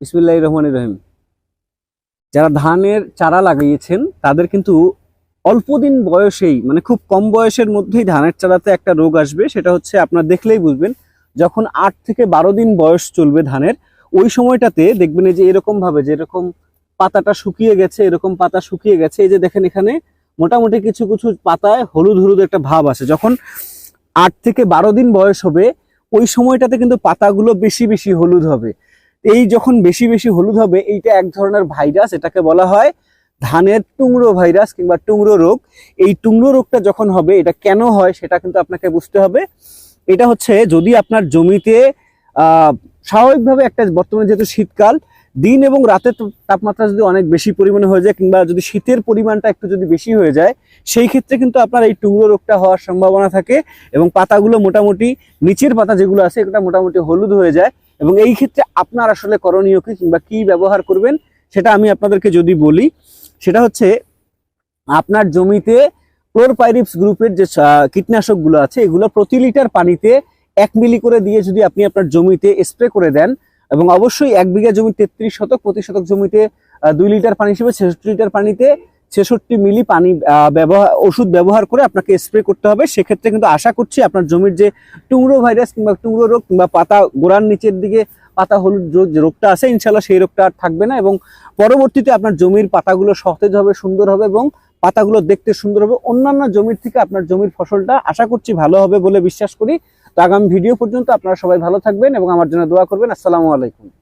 বিসমুল্লাহ রহমান রহিম। যারা ধানের চারা লাগিয়েছেন, তাদের কিন্তু অল্প দিন বয়সেই মানে খুব কম বয়সের মধ্যেই ধানের চারাতে একটা রোগ আসবে, সেটা হচ্ছে আপনার দেখলেই বুঝবেন, যখন আট থেকে বারো দিন বয়স চলবে ধানের, ওই সময়টাতে দেখবেন এই যে এরকম ভাবে যে এরকম পাতাটা শুকিয়ে গেছে, এরকম পাতা শুকিয়ে গেছে, এই যে দেখেন এখানে মোটামুটি কিছু কিছু পাতায় হলুদ হলুদ একটা ভাব আসে। যখন আট থেকে বারো দিন বয়স হবে, ওই সময়টাতে কিন্তু পাতাগুলো বেশি বেশি হলুদ হবে। এই যখন বেশি বেশি হলুদ হবে, এইটা এক ধরনের ভাইরাস, এটাকে বলা হয় ধানের টুংরো ভাইরাস কিংবা টুংরো রোগ। এই টুংরো রোগটা যখন হবে, এটা কেন হয় সেটা কিন্তু আপনাকে বুঝতে হবে। এটা হচ্ছে যদি আপনার জমিতে স্বাভাবিকভাবে একটা বর্তমানে যেহেতু শীতকাল, দিন এবং রাতের তাপমাত্রা যদি অনেক বেশি পরিমাণে হয়ে যায় কিংবা যদি শীতের পরিমাণটা একটু যদি বেশি হয়ে যায়, সেই ক্ষেত্রে কিন্তু আপনার এই টুংরো রোগটা হওয়ার সম্ভাবনা থাকে এবং পাতাগুলো মোটামুটি, নিচের পাতা যেগুলো আছে এটা মোটামুটি হলুদ হয়ে যায়। এবং এই ক্ষেত্রে আপনার আসলে করণীয় কি কিংবা কি ব্যবহার করবেন, সেটা আমি আপনাদেরকে যদি বলি, সেটা হচ্ছে আপনার জমিতে ক্লোরপাইরিপস গ্রুপের যে কীটনাশকগুলো আছে, এগুলো প্রতি লিটার পানিতে এক মিলি করে দিয়ে যদি আপনি আপনার জমিতে স্প্রে করে দেন, এবং অবশ্যই এক বিঘা জমি তেত্রিশ শতক প্রতি শতক জমিতে দুই লিটার পানি হিসেবে ছেষট্টি লিটার পানিতে ছেষট্টি মিলি পানি ব্যবহার ওষুধ ব্যবহার করে আপনাকে স্প্রে করতে হবে। সেক্ষেত্রে কিন্তু আশা করছি আপনার জমির যে টুংরো ভাইরাস কিংবা টুংরো রোগ কিংবা পাতা গোড়ার নিচের দিকে পাতা হলুদ যে রোগটা আছে ইনশাল্লাহ সেই রোগটা আর থাকবে না এবং পরবর্তীতে আপনার জমির পাতাগুলো সতেজ হবে, সুন্দর হবে এবং পাতাগুলো দেখতে সুন্দর হবে। অন্যান্য জমির থেকে আপনার জমির ফসলটা আশা করছি ভালো হবে বলে বিশ্বাস করি। তো আগামী ভিডিও পর্যন্ত আপনারা সবাই ভালো থাকবেন এবং আমার জন্য দোয়া করবেন। আসসালামু আলাইকুম।